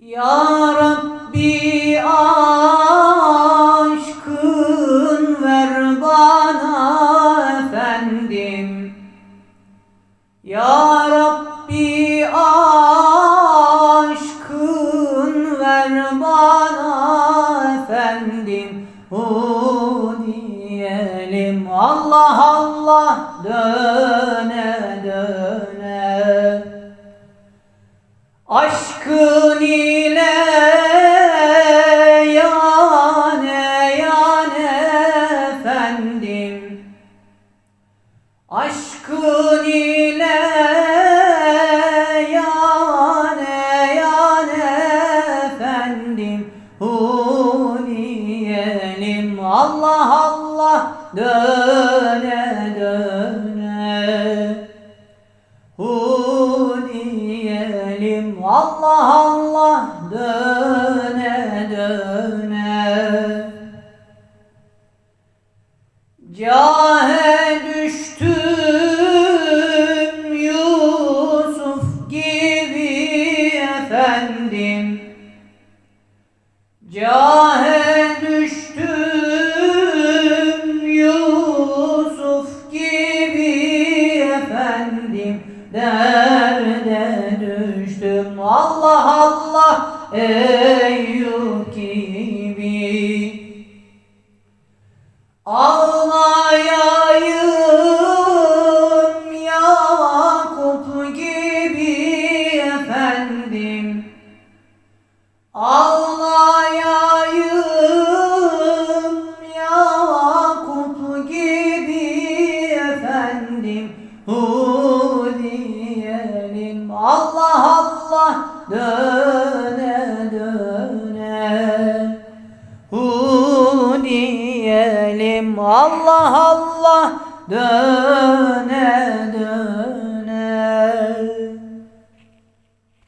Ya Rabbi aşkın ver bana efendim. Ya Rabbi aşkın ver bana efendim. Hu diyelim Allah Allah döne Aşkın ile yane yane efendim. Aşkın ile yane yane efendim. Hu Allah Allah döne Allah Allah döne döne. Cahe düştüm Yusuf gibi efendim. Cahe Ağlayayım Yakup gibi efendim. Ağlayayım Yakup gibi efendim. Hu diyelim Allah Allah döne Hu diyelim Allah Allah döne